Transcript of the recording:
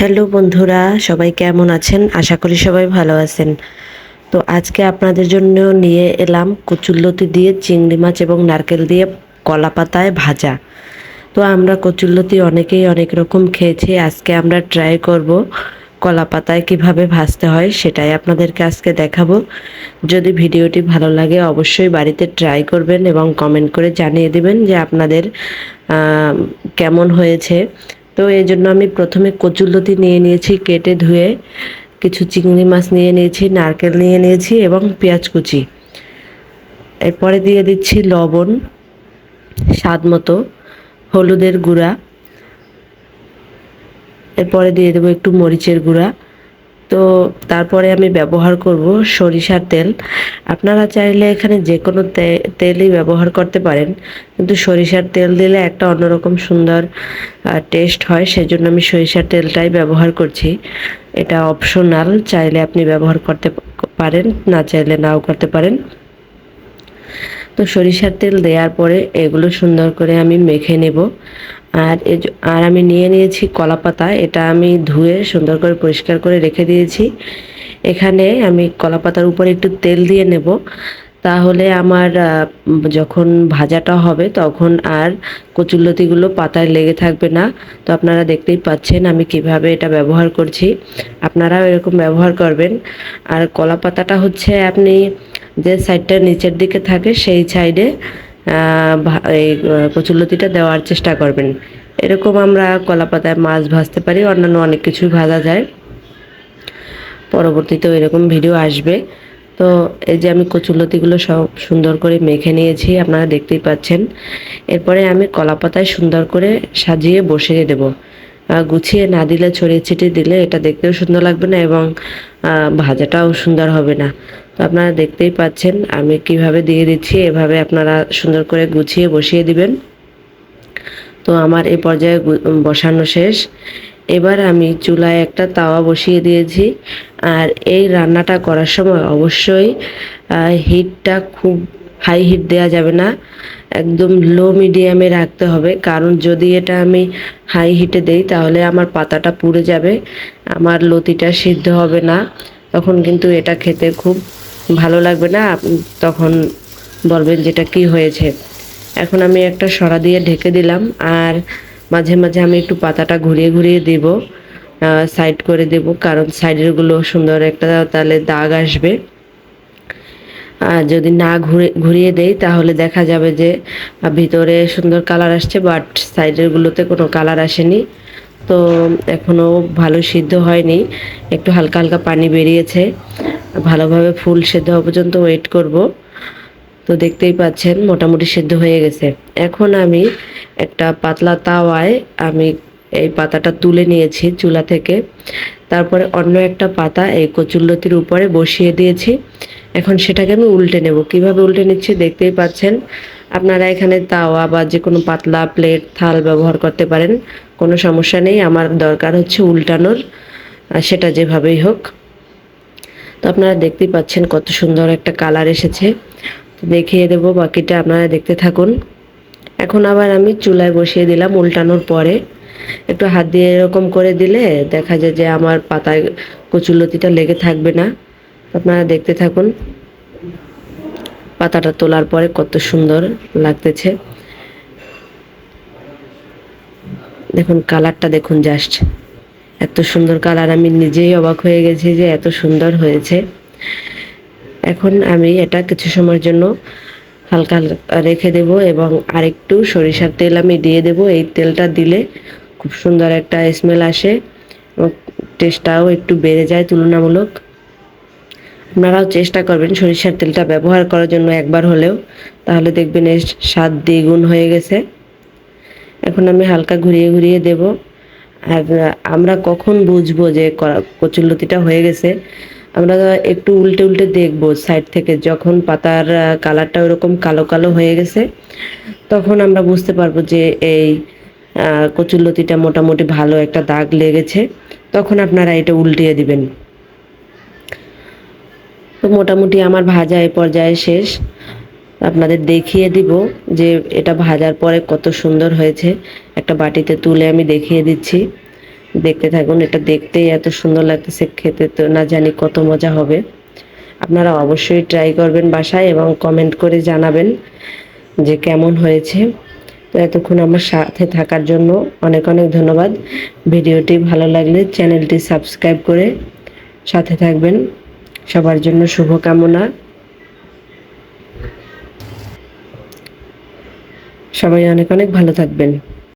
Hello বন্ধুরা, সবাই কেমন আছেন? আশা করি সবাই ভালো আছেন। তো আজকে আপনাদের জন্য নিয়ে এলাম কচুল্লতি দিয়ে চিংড়ি মাছ এবং নারকেল দিয়ে কলা পাতায় ভাজা। তো আমরা কচুল্লতি অনেকেই অনেক রকম খেয়েছি, আজকে আমরা ট্রাই করব কলা পাতায় কীভাবে ভাজতে হয় সেটাই আপনাদেরকে আজকে দেখাবো। যদি ভিডিওটি ভালো লাগে অবশ্যই বাড়িতে ট্রাই করবেন এবং কমেন্ট করে জানিয়ে দেবেন যে আপনাদের কেমন হয়েছে। তো এই জন্য আমি প্রথমে কচুলতি নিয়ে নিয়েছি, কেটে ধুয়ে কিছু চিংড়ি মাছ নিয়ে নিয়েছি, নারকেল নিয়ে নিয়েছি এবং পেঁয়াজ কুচি। এরপরে দিয়ে দিচ্ছি লবণ, স্বাদ মতো, হলুদের গুঁড়া। এরপরে দিয়ে দেবো একটু মরিচের গুঁড়া। তো তারপরে আমি ব্যবহার করব সরিষার তেল। আপনারা চাইলে এখানে যে কোনো তেলই ব্যবহার করতে পারেন। কিন্তু সরিষার তেল দিলে একটা অন্যরকম সুন্দর টেস্ট হয়। সেজন্য আমি সরিষার তেলটাই ব্যবহার করছি। এটা অপশনাল চাইলে আপনি ব্যবহার করতে পারেন, না চাইলে নাও করতে পারেন। তো সরিষার তেল দেওয়ার পরে এগুলো সুন্দর করে আমি মেখে নেব। আর আর আমি নিয়ে নিয়েছি কলা পাতা, এটা আমি ধুয়ে সুন্দর করে পরিষ্কার করে রেখে দিয়েছি। এখানে আমি কলা পাতার উপরে একটু তেল দিয়ে নেব। তাহলে আমার যখন ভাজাটা হবে তখন আর কচুল্লতিগুলো পাতায় লেগে থাকবে না। তো আপনারা দেখতেই পাচ্ছেন আমি কীভাবে এটা ব্যবহার করছি। আপনারাও এরকম ব্যবহার করবেন। আর কলা পাতাটা হচ্ছে আপনি যে সাইডটা নিচের দিকে থাকে, সেই সাইডে এই কচুলতিটা দেওয়ার চেষ্টা করবেন। এরকম আমরা কলা পাতায় মাছ ভাজতে পারি, অন্যান্য অনেক কিছুই ভাজা যায়। পরবর্তীতেও এরকম ভিডিও আসবে। তো এই যে আমি কচুলতিগুলো সব সুন্দর করে মেখে নিয়েছি, আপনারা দেখতেই পাচ্ছেন। এরপরে আমি কলা পাতায় সুন্দর করে সাজিয়ে বসিয়ে দেব। গুছিয়ে না দিলে, ছড়িয়ে ছিটিয়ে দিলে এটা দেখতেও সুন্দর লাগবে না এবং ভাজাটাও সুন্দর হবে না। আপনারা দেখতেই পাচ্ছেন, আমি কীভাবে দিয়ে দিচ্ছি, এভাবে আপনারা সুন্দর করে গুছিয়ে বসিয়ে দিবেন। তো আমার এই পর্যায়ে বসানো শেষ। এবার আমি চুলায় একটা তাওয়া বসিয়ে দিয়েছি। আর এই রান্নাটা করার সময় অবশ্যই হিটটা খুব হাই হিট দেওয়া যাবে না। একদম লো মিডিয়ামে রাখতে হবে। কারণ যদি এটা আমি হাই হিটে দেই, তাহলে আমার পাতাটা পুড়ে যাবে। আমার লতিটা সিদ্ধ হবে না। তখন কিন্তু এটা খেতে খুব ভালো লাগবে না, তখন বলবেন যেটা কি হয়েছে। এখন আমি একটা সরা দিয়ে ঢেকে দিলাম, আর মাঝে মাঝে আমি একটু পাতাটা ঘুরিয়ে ঘুরিয়ে দেব সাইড করে দেব, কারণ সাইডেরগুলো সুন্দর একটা তাহলে দাগ আসবে। আর যদি না ঘুরে, ঘুরিয়ে দেই, তাহলে দেখা যাবে যে ভিতরে সুন্দর কালার আসছে বাট সাইডেরগুলোতে কোনো কালার আসেনি। তো এখনও ভালো সিদ্ধ হয়নি, একটু হালকা হালকা পানি বেরিয়েছে। ভালোভাবে ফুল সেদ্ধ হওয়া পর্যন্ত ওয়েট করব। তো দেখতেই পাচ্ছেন, মোটামুটি সেদ্ধ হয়ে গেছে। এখন আমি একটা পাতলা তাওয়ায় আমি এই পাতাটা তুলে নিয়েছি চুলা থেকে। তারপরে অন্য একটা পাতা এই কচুল্লতির উপরে বসিয়ে দিয়েছি। এখন সেটাকে আমি উল্টে নেব। কীভাবে উল্টে নিচ্ছি দেখতেই পাচ্ছেন। আপনারা এখানে তাওয়া বা যে কোনো পাতলা প্লেট থাল ব্যবহার করতে পারেন। কোনো সমস্যা নেই, আমার দরকার হচ্ছে উল্টানোর। সেটা যেভাবেই হোক। তো আপনারা দেখতেই পাচ্ছেন কত সুন্দর একটা কালার এসেছে। দেখিয়ে দেবো, বাকিটা আপনারা দেখতে থাকুন। এখন আবার আমি চুলায় বসিয়ে দিলাম উল্টানোর পরে। একটু হাত দিয়ে এরকম করে দিলে দেখা যায় যে আমার পাতায় কচুলতিটা লেগে থাকবে না। আপনারা দেখতে থাকুন, পাতাটা তোলার পরে কত সুন্দর লাগতেছে। দেখুন, কালারটা দেখুন জাস্ট এত সুন্দর কালার, আমি নিজেই অবাক হয়ে গেছি যে এত সুন্দর হয়েছে। এখন আমি এটা কিছু সময়ের জন্য হালকা রেখে দেব এবং আরেকটু সরিষার তেল আমি দিয়ে দেব। এই তেলটা দিলে খুব সুন্দর একটা স্মেল আসে এবং টেস্টটাও একটু বেড়ে যায় তুলনামূলক। আপনারাও চেষ্টা করবেন সরিষার তেলটা ব্যবহার করার জন্য একবার হলেও, তাহলে দেখবেন এর স্বাদ দ্বিগুণ হয়ে গেছে। এখন আমি হালকা ঘুরিয়ে ঘুরিয়ে দেব। আমরা কখন বুঝব যে কচুরলতিটা হয়ে গেছে? আমরা একটু উল্টে উল্টে দেখব সাইড থেকে। যখন পাতার কালারটা ওরকম কালো কালো হয়ে গেছে তখন আমরা বুঝতে পারব যে এই আহ, কচুরলতিটা মোটামুটি ভালো একটা দাগ লেগেছে। তখন আপনারা এটা উল্টিয়ে দিবেন। তো মোটামুটি আমার ভাজা এই পর্যায়ে শেষ। আপনাদের দেখিয়ে দিব যে এটা ভাজার পরে কত সুন্দর হয়েছে। একটা বাটিতে তুলে আমি দেখিয়ে দিচ্ছি। দেখতে থাকুন, এটা দেখতেই এত সুন্দর লাগতেছে, খেতে তো না জানি কত মজা হবে। আপনারা অবশ্যই ট্রাই করবেন বাসায় এবং কমেন্ট করে জানাবেন যে কেমন হয়েছে। তো এতক্ষণ আমার সাথে থাকার জন্য অনেক অনেক ধন্যবাদ। ভিডিওটি ভালো লাগলে চ্যানেলটি সাবস্ক্রাইব করে সাথে থাকবেন। সবার জন্য শুভকামনা। সবাই অনেক অনেক ভালো থাকবেন।